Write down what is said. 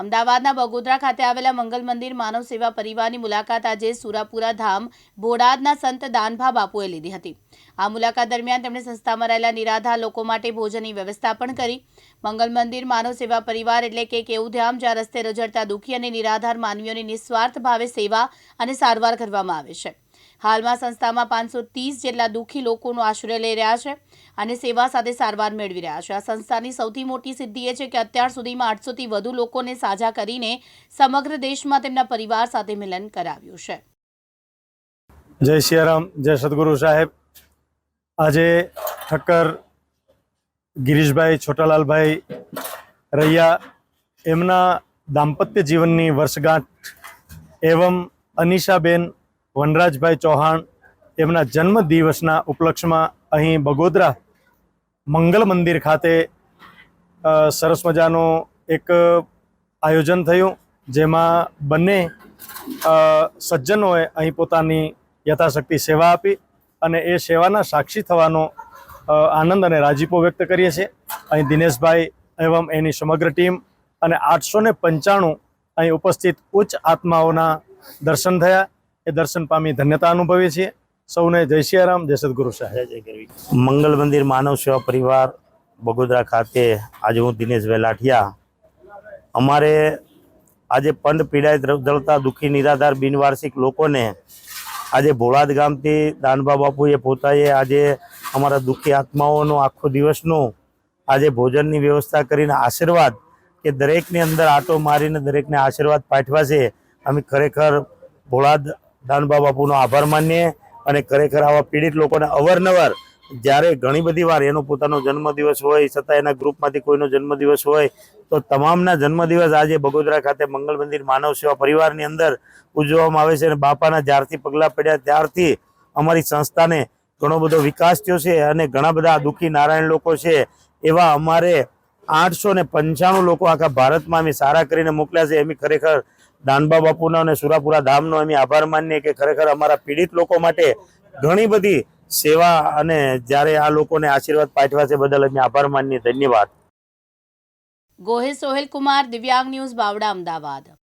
અમદાવાદના બગોદરા ખાતે આવેલા મંગલ મંદિર માનવ સેવા પરિવારની મુલાકાત આજે સુરાપુરા ધામ બોડાદના સંત દાનભા બાપુએ લીધી હતી. આ મુલાકાત દરમિયાન તેમણે સંસ્થામાં રહેલા નિરાધાર લોકો માટે ભોજનની વ્યવસ્થા પણ કરી. મંગલ મંદિર માનવ સેવા પરિવાર એટલે કે એક એવું ધામ જ્યાં રસ્તે રજડતા દુઃખી અને નિરાધાર માનવીઓની નિસ્વાર્થ ભાવે સેવા અને સારવાર કરવામાં આવે છે. હાલમાં સંસ્થામાં પાંચસો ત્રીસ જેટલા દુઃખી લોકોનો આશ્રય લઈ રહ્યા છે અને સેવા સાથે સારવાર મેળવી રહ્યા છે. આ સંસ્થાની સૌથી મોટી સિદ્ધિ એ છે કે અત્યાર સુધીમાં આઠસોથી વધુ લોકોને સાજા કરીને સમગ્ર દેશમાં તેમના પરિવાર સાથે મિલન કરાવ્યું છે. જય સિયારામ, જય સદગુરુ સાહેબ. આજે ઠક્કર ગિરીશભાઈ છોટાલાલભાઈ રૈયા એમના દાંપત્ય જીવનની વર્ષગાંઠ એવમ અનિશાબેન વનરાજભાઈ ચૌહાણ એમના જન્મ દિવસના ઉપલક્ષમાં અહીં બગોદરા મંગલ મંદિર ખાતે સરસ મજાનું એક આયોજન થયું, જેમાં બંને સજ્જનોએ અહીં પોતાની યથાશક્તિ સેવા આપી અને એ સેવાના સાક્ષી થવાનો આનંદ અને રાજીપો વ્યક્ત કરીએ છીએ. અહીં દિનેશભાઈ એવમ એની સમગ્ર ટીમ અને આઠસો પંચાણું અહીં ઉપસ્થિત ઉચ્ચ આત્માઓના દર્શન થયા. એ દર્શન પામી ધન્યતા અનુભવીએ છીએ. સૌને જય સિયારામ, જય સદગુરુ સાહેબ. મંગલ મંદિર માનવ સેવા પરિવાર બગોદરા ખાતે આજે હું દિનેશ વેલાઠિયા. અમારે આજે પંડ પીડાય જળતા દુઃખી નિરાધાર બિનવાર્ષિક લોકોને આજે ભોળાદ ગામથી દાનબા બાપુએ પોતાએ આજે અમારા દુઃખી આત્માઓનો આખો દિવસનો આજે ભોજનની વ્યવસ્થા કરીને આશીર્વાદ કે દરેકની અંદર આટો મારીને દરેકને આશીર્વાદ પાઠવા છે. અમે ખરેખર ભોળાદ દાનબા બાપુનો આભાર માનીએ અને ખરેખર આવા પીડિત લોકોને અવારનવાર જ્યારે ઘણી બધી વાર એનો પોતાનો જન્મદિવસ હોય, છતાં એના ગ્રુપમાંથી કોઈનો જન્મદિવસ હોય, તો તમામના જન્મદિવસ આજે બગોદરા ખાતે મંગલ મંદિર માનવ સેવા પરિવારની અંદર ઉજવવામાં આવે છે અને બાપાના જ્યારથી પગલાં પડ્યા ત્યારથી અમારી સંસ્થાને ઘણો બધો વિકાસ થયો છે અને ઘણા બધા દુઃખી નારાયણ લોકો છે એવા અમારે આઠસો ને પંચાણું લોકો આખા ભારતમાં અમે સારા કરીને મોકલ્યા છે. એમ ખરેખર દાનબા બાપુના અને સુરાપુરા ધામનો અમે આભાર માનીએ કે ખરેખર અમારા પીડિત લોકો માટે ઘણી બધી સેવા અને જ્યારે આ લોકોને આશીર્વાદ પાઠવા છે બદલ અમે આભાર માનીએ. ધન્યવાદ. ગોહિલ સોહેલ કુમાર, દિવ્યાંગ ન્યૂઝ બાવડા, અમદાવાદ.